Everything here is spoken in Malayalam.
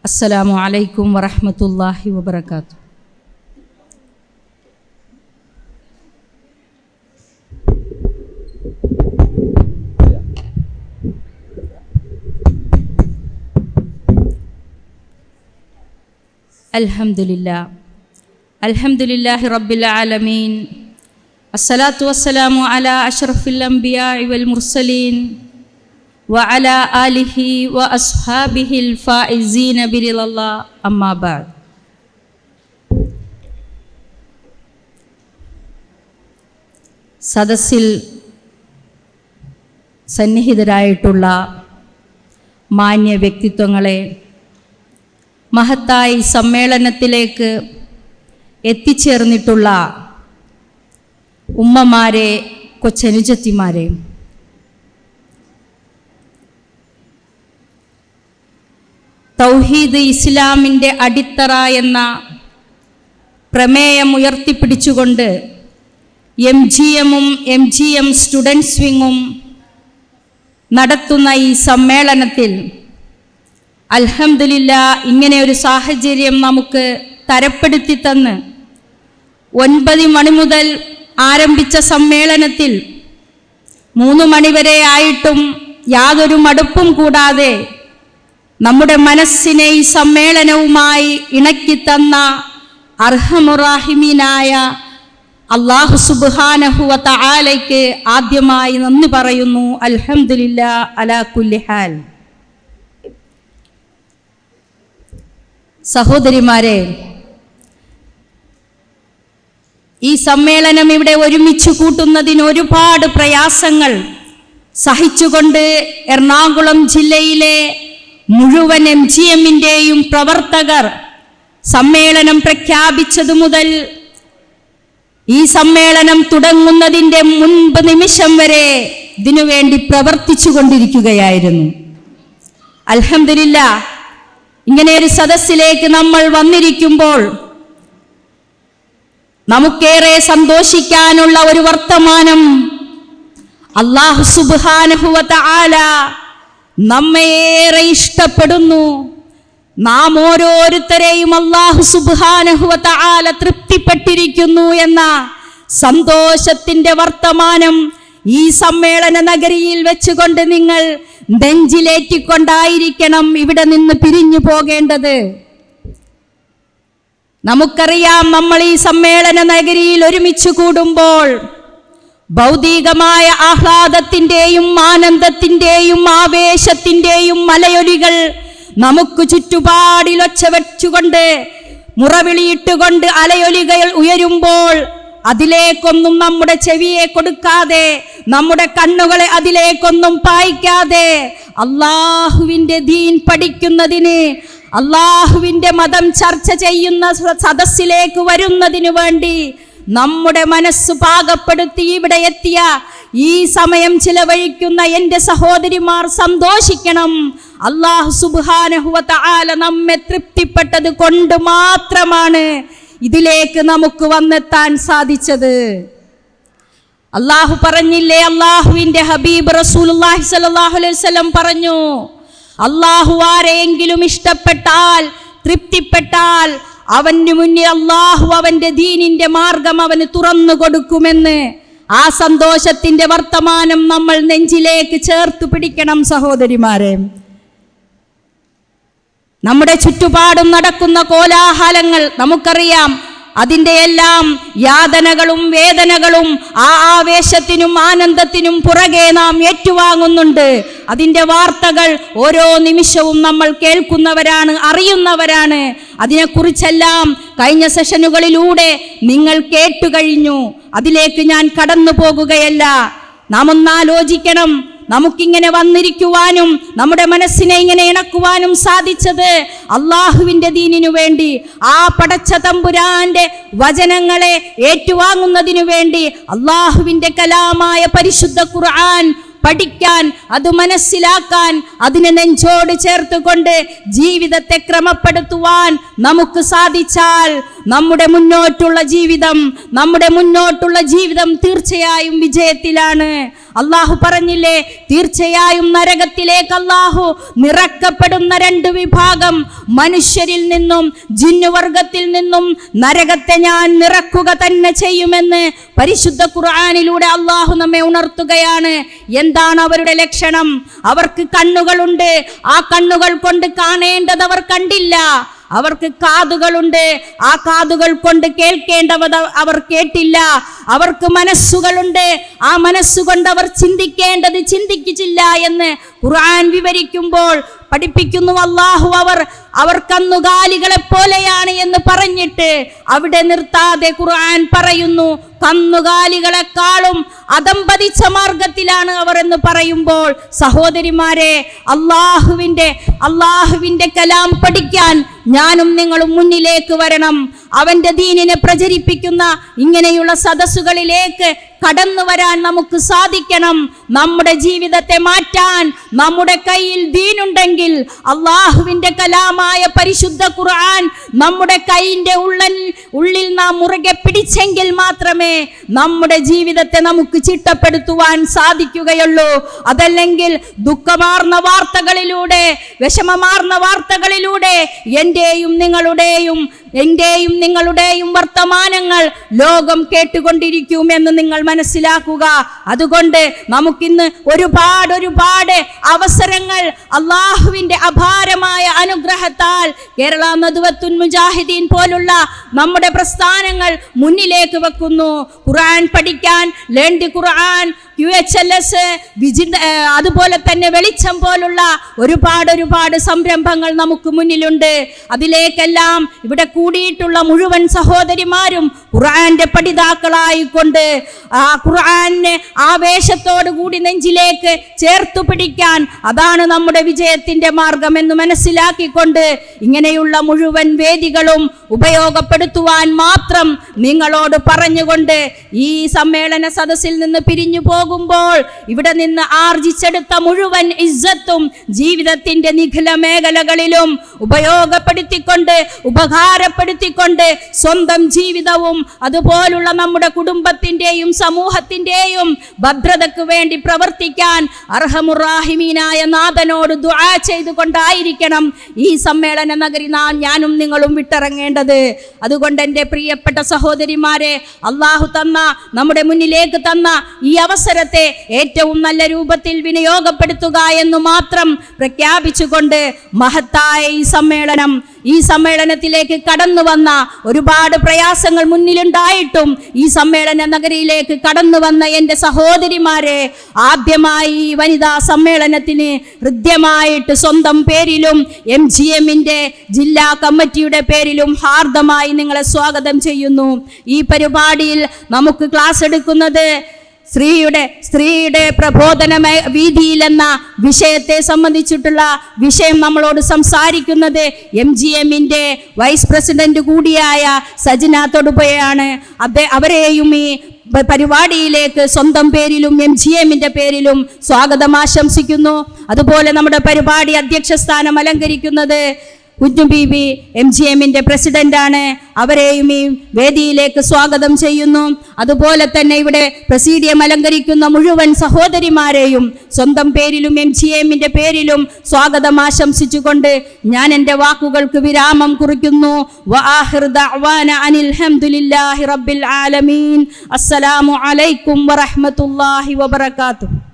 السلام عليكم ورحمة الله وبركاته. الحمد لله الحمد لله رب العالمين الصلاة والسلام على أشرف الأنبياء والمرسلين وعلى آله وأصحابه الفائزين برضا الله أما بعد സദസ്സിൽ സന്നിഹിതരായിട്ടുള്ള മാന്യ വ്യക്തിത്വങ്ങളെ മഹത്തായി സമ്മേളനത്തിലേക്ക് എത്തിച്ചേർന്നിട്ടുള്ള ഉമ്മമാരെ കൊച്ചനുജത്തിമാരെ തൗഹീദ് ഇസ്ലാമിന്റെ അടിത്തറ എന്ന പ്രമേയം ഉയർത്തിപ്പിടിച്ചുകൊണ്ട് എം ജി എമ്മും എം ജി എം സ്റ്റുഡൻസ് വിങ്ങും നടത്തുന്ന ഈ സമ്മേളനത്തിൽ അൽഹംദുലില്ല ഇങ്ങനെ ഒരു സാഹചര്യം നമുക്ക് തരപ്പെടുത്തി തന്ന് ഒൻപത് മണി മുതൽ ആരംഭിച്ച സമ്മേളനത്തിൽ മൂന്ന് മണിവരെ ആയിട്ടും യാതൊരു മടുപ്പും കൂടാതെ നമ്മുടെ മനസ്സിനെ ഈ സമ്മേളനവുമായി ഇണക്കി തന്ന അർഹമുറാഹിമീനായ അള്ളാഹു സുബാനഹുവ തആലയ്ക്ക് ആദ്യമായി നന്ദി പറയുന്നു. അലഹമില്ല അലാ കുല്ലി ഹാൽ. സഹോദരിമാരെ ഈ സമ്മേളനം ഇവിടെ ഒരുമിച്ച് കൂട്ടുന്നതിന് ഒരുപാട് പ്രയാസങ്ങൾ സഹിച്ചുകൊണ്ട് എറണാകുളം ജില്ലയിലെ മുഴുവൻ എം ജി എമ്മിന്റെയും പ്രവർത്തകർ സമ്മേളനം പ്രഖ്യാപിച്ചതു മുതൽ ഈ സമ്മേളനം തുടങ്ങുന്നതിന്റെ മുൻപ് നിമിഷം വരെ ഇതിനുവേണ്ടി പ്രവർത്തിച്ചു കൊണ്ടിരിക്കുകയായിരുന്നു അലഹമില്ല ഇങ്ങനെ ഒരു സദസ്സിലേക്ക് നമ്മൾ വന്നിരിക്കുമ്പോൾ നമുക്കേറെ സന്തോഷിക്കാനുള്ള ഒരു വർത്തമാനം അള്ളാഹു സുബാനഹുവത്ത ആല നമ്മേറെ ഇഷ്ടപ്പെടുന്നു. നാം ഓരോരുത്തരെയും അള്ളാഹു സുബാനഹുവത്ത തൃപ്തിപ്പെട്ടിരിക്കുന്നു എന്ന സന്തോഷത്തിന്റെ വർത്തമാനം ഈ സമ്മേളന നഗരിയിൽ വെച്ചുകൊണ്ട് നിങ്ങൾ നെഞ്ചിലേറ്റിക്കൊണ്ടായിരിക്കണം ഇവിടെ നിന്ന് പിരിഞ്ഞു പോകേണ്ടത്. നമുക്കറിയാം നമ്മൾ ഈ സമ്മേളന നഗരിയിൽ ഒരുമിച്ച് കൂടുമ്പോൾ ഭൗതികമായ ആഹ്ലാദത്തിന്റെയും ആനന്ദത്തിന്റെയും ആവേശത്തിന്റെയും മലയൊലികൾ നമുക്ക് ചുറ്റുപാടിലൊച്ച വെച്ചുകൊണ്ട് മുറവിളിയിട്ടുകൊണ്ട് അലയൊലികൾ ഉയരുമ്പോൾ അതിലേക്കൊന്നും നമ്മുടെ ചെവിയെ കൊടുക്കാതെ നമ്മുടെ കണ്ണുകളെ അതിലേക്കൊന്നും പായിക്കാതെ അള്ളാഹുവിന്റെ ദീൻ പഠിക്കുന്നതിന് അള്ളാഹുവിന്റെ മതം ചർച്ച ചെയ്യുന്ന സദസ്സിലേക്ക് വരുന്നതിന് വേണ്ടി നമ്മുടെ മനസ്സ് പാകപ്പെടുത്തി ഇവിടെ എത്തിയ ഈ സമയം ചിലവഴിക്കുന്ന എന്റെ സഹോദരിമാർ സന്തോഷിക്കണം. അള്ളാഹു സുബാനഹുവത്ത ആല നമ്മെ തൃപ്തിപ്പെട്ടത് കൊണ്ട് മാത്രമാണ് ഇതിലേക്ക് നമുക്ക് വന്നെത്താൻ സാധിച്ചത്. അള്ളാഹു പറഞ്ഞില്ലേ അള്ളാഹുവിന്റെ ഹബീബ് അലൈഹി വസല്ലം പറഞ്ഞു അള്ളാഹു ആരെയെങ്കിലും ഇഷ്ടപ്പെട്ടാൽ തൃപ്തിപ്പെട്ടാൽ അവന് മുന്നിൽ അള്ളാഹു അവന്റെ ദീനിന്റെ മാർഗം അവന് തുറന്നു കൊടുക്കുമെന്ന് ആ സന്തോഷത്തിന്റെ വർത്തമാനം നമ്മൾ നെഞ്ചിലേക്ക് ചേർത്ത് പിടിക്കണം സഹോദരിമാരെ. നമ്മുടെ ചുറ്റുപാടും നടക്കുന്ന കോലാഹലങ്ങൾ നമുക്കറിയാം. അതിന്റെ എല്ലാം യാതനകളും വേദനകളും ആ ആവേശത്തിനും ആനന്ദത്തിനും പുറകെ നാം ഏറ്റുവാങ്ങുന്നുണ്ട്. അതിന്റെ വാർത്തകൾ ഓരോ നിമിഷവും നമ്മൾ കേൾക്കുന്നവരാണ് അറിയുന്നവരാണ്. അതിനെക്കുറിച്ചെല്ലാം കഴിഞ്ഞ സെഷനുകളിലൂടെ നിങ്ങൾ കേട്ടുകഴിഞ്ഞു. അതിലേക്ക് ഞാൻ കടന്നു പോകുകയല്ല നാം ഒന്നാലോചിക്കണം നമുക്കിങ്ങനെ വന്നിരിക്കുവാനും നമ്മുടെ മനസ്സിനെ ഇങ്ങനെ ഇണക്കുവാനും സാധിച്ചത് അള്ളാഹുവിന്റെ ദീനിനു വേണ്ടി ആ പടച്ച തമ്പുരാന്റെ വചനങ്ങളെ ഏറ്റുവാങ്ങുന്നതിനു വേണ്ടി അള്ളാഹുവിന്റെ കലാമായ പരിശുദ്ധ ഖുർആൻ പഠിക്കാൻ അത് മനസ്സിലാക്കാൻ അതിനെ നെഞ്ചോട് ചേർത്തുകൊണ്ട് ജീവിതത്തെ ക്രമപ്പെടുത്തുവാൻ നമുക്ക് സാധിച്ചാൽ നമ്മുടെ മുന്നോട്ടുള്ള ജീവിതം നമ്മുടെ മുന്നോട്ടുള്ള ജീവിതം തീർച്ചയായും വിജയത്തിലാണ്. അള്ളാഹു പറഞ്ഞില്ലേ തീർച്ചയായും നരകത്തിലേക്ക് അള്ളാഹു നിറക്കപ്പെടുന്ന രണ്ട് വിഭാഗം മനുഷ്യരിൽ നിന്നും ജിന്നുവർഗത്തിൽ നിന്നും നരകത്തെ ഞാൻ നിറക്കുക തന്നെ ചെയ്യുമെന്ന് പരിശുദ്ധ ഖുർആാനിലൂടെ അള്ളാഹു നമ്മെ ഉണർത്തുകയാണ്. എന്താണ് അവരുടെ ലക്ഷണം? അവർക്ക് കണ്ണുകളുണ്ട്. ആ കണ്ണുകൾ കൊണ്ട് കാണേണ്ടത് അവർ കണ്ടില്ല. അവർക്ക് കാതുകളുണ്ട്. ആ കാതുകൾ കൊണ്ട് കേൾക്കേണ്ടവ അവർ കേട്ടില്ല. അവർക്ക് മനസ്സുകളുണ്ട്. ആ മനസ്സുകൊണ്ട് അവർ ചിന്തിക്കേണ്ടത് ചിന്തിക്കിച്ചില്ല എന്ന് ഖുർആൻ വിവരിക്കുമ്പോൾ പഠിപ്പിക്കുന്നു അള്ളാഹു അവർ. അവർ കന്നുകാലികളെ പോലെയാണ് എന്ന് പറഞ്ഞിട്ട് അവിടെ നിർത്താതെ ഖുർആൻ പറയുന്നു. കന്നുകാലികളെക്കാളും അതമ്പതിച്ച മാർഗത്തിലാണ് അവർ എന്ന് പറയുമ്പോൾ സഹോദരിമാരെ അള്ളാഹുവിന്റെ അള്ളാഹുവിന്റെ കലാം പഠിക്കാൻ ഞാനും നിങ്ങളും മുന്നിലേക്ക് വരണം. അവന്റെ ദീനിനെ പ്രചരിപ്പിക്കുന്ന ഇങ്ങനെയുള്ള സദസ്സുകളിലേക്ക് കടന്നു വരാൻ നമുക്ക് സാധിക്കണം. നമ്മുടെ ജീവിതത്തെ മാറ്റാൻ നമ്മുടെ കയ്യിൽ ദീനുണ്ടെങ്കിൽ അള്ളാഹുവിന്റെ കലാമായ പരിശുദ്ധ ഖുർആൻ നമ്മുടെ കൈയിന്റെ ഉള്ളൻ ഉള്ളിൽ നാം മുറുകെ പിടിച്ചെങ്കിൽ മാത്രമേ നമ്മുടെ ജീവിതത്തെ നമുക്ക് ചിട്ടപ്പെടുത്തുവാൻ സാധിക്കുകയുള്ളൂ. അതല്ലെങ്കിൽ ദുഃഖമാർന്ന വാർത്തകളിലൂടെ വിഷമമാർന്ന വാർത്തകളിലൂടെ എന്റെയും നിങ്ങളുടെയും എന്റെയും നിങ്ങളുടെയും വർത്തമാനങ്ങൾ ലോകം കേട്ടുകൊണ്ടിരിക്കും എന്ന് നിങ്ങൾ മനസ്സിലാക്കുക. അതുകൊണ്ട് നമുക്കിന്ന് ഒരുപാട് ഒരുപാട് അവസരങ്ങൾ അള്ളാഹുവിന്റെ അപാരമായ അനുഗ്രഹത്താൽ കേരള നദുവത്തുൻ മുജാഹിദീൻ പോലുള്ള നമ്മുടെ പ്രസ്ഥാനങ്ങൾ മുന്നിലേക്ക് വെക്കുന്നു. ഖുർആൻ പഠിക്കാൻ ലേണ്ടി Quran U H L S Viji അതുപോലെ തന്നെ വെളിച്ചം പോലുള്ള ഒരുപാട് ഒരുപാട് സംരംഭങ്ങൾ നമുക്ക് മുന്നിലുണ്ട്. അതിലേക്കെല്ലാം ഇവിടെ കൂടിയിട്ടുള്ള മുഴുവൻ സഹോദരിമാരും ഖുർആന്റെ പഠിതാക്കളായിക്കൊണ്ട് ആ ഖുർആനെ ആവേശത്തോടു കൂടി നെഞ്ചിലേക്ക് ചേർത്തു പിടിക്കാൻ അതാണ് നമ്മുടെ വിജയത്തിന്റെ മാർഗം എന്ന് മനസ്സിലാക്കിക്കൊണ്ട് ഇങ്ങനെയുള്ള മുഴുവൻ വേദികളും ഉപയോഗപ്പെടുത്തുവാൻ മാത്രം നിങ്ങളോട് പറഞ്ഞുകൊണ്ട് ഈ സമ്മേളന സദസ്സിൽ നിന്ന് പിരിഞ്ഞു പോകുമ്പോൾ ഇവിടെ നിന്ന് ആർജിച്ചെടുത്ത മുഴുവൻ ഇസ്സത്തും ജീവിതത്തിന്റെ നിഖില മേഖലകളിലും ഉപയോഗപ്പെടുത്തിക്കൊണ്ട് ഉപകാരപ്പെടുത്തിക്കൊണ്ട് സ്വന്തം ജീവിതവും അതുപോലുള്ള നമ്മുടെ കുടുംബത്തിന്റെയും സമൂഹത്തിന്റെയും ഭദ്രതയ്ക്ക് വേണ്ടി പ്രവർത്തിക്കാൻ അർഹമുറാഹിമീനായ നാഥനോട് ദുആ ചെയ്തുകൊണ്ടായിരിക്കണം ഈ സമ്മേളന നഗരി നാം ഞാനും നിങ്ങളും വിട്ടിറങ്ങേണ്ടത്. അതുകൊണ്ട് എന്റെ പ്രിയപ്പെട്ട സഹോദരിമാരെ അള്ളാഹു തന്ന നമ്മുടെ മുന്നിലേക്ക് തന്ന ഈ അവസരത്തെ ഏറ്റവും നല്ല രൂപത്തിൽ വിനിയോഗപ്പെടുത്തുക എന്ന് മാത്രം പ്രഖ്യാപിച്ചുകൊണ്ട് മഹത്തായ ഈ സമ്മേളനം ഈ സമ്മേളനത്തിലേക്ക് കടന്നു വന്ന ഒരുപാട് പ്രയാസങ്ങൾ മുന്നിലുണ്ടായിട്ടും ഈ സമ്മേളന നഗരിയിലേക്ക് കടന്നു വന്ന എന്റെ സഹോദരിമാരെ ആദ്യമായി ഈ വനിതാ സമ്മേളനത്തിന് ഹൃദ്യമായിട്ട് സ്വന്തം പേരിലും എം ജി എമ്മിന്റെ ജില്ലാ കമ്മിറ്റിയുടെ പേരിലും ഹാർദമായി നിങ്ങളെ സ്വാഗതം ചെയ്യുന്നു. ഈ പരിപാടിയിൽ നമുക്ക് ക്ലാസ് എടുക്കുന്നത് സ്ത്രീയുടെ സ്ത്രീയുടെ പ്രബോധന വീതിയിലെന്ന വിഷയത്തെ സംബന്ധിച്ചിട്ടുള്ള വിഷയം നമ്മളോട് സംസാരിക്കുന്നത് എം ജി എമ്മിന്റെ വൈസ് പ്രസിഡന്റ് കൂടിയായ സജന തൊടുപയാണ് അദ്ദേ അവരെയും ഈ പരിപാടിയിലേക്ക് സ്വന്തം പേരിലും എം ജി എമ്മിന്റെ പേരിലും സ്വാഗതം ആശംസിക്കുന്നു. അതുപോലെ നമ്മുടെ പരിപാടി അധ്യക്ഷസ്ഥാനം അലങ്കരിക്കുന്നത് കുഞ്ഞു ബീബി എം ജി എമ്മിന്റെ പ്രസിഡന്റാണ് അവരെയും ഈ വേദിയിലേക്ക് സ്വാഗതം ചെയ്യുന്നു. അതുപോലെ തന്നെ ഇവിടെ പ്രസീഡിയം അലങ്കരിക്കുന്ന മുഴുവൻ സഹോദരിമാരെയും സ്വന്തം പേരിലും എം ജി എമ്മിന്റെ പേരിലും സ്വാഗതം ആശംസിച്ചുകൊണ്ട് ഞാൻ എന്റെ വാക്കുകൾക്ക് വിരാമം കുറിക്കുന്നു. അസ്സലാമു അലൈക്കും വറഹ്മത്തുള്ളാഹി വബറകാതുഹു.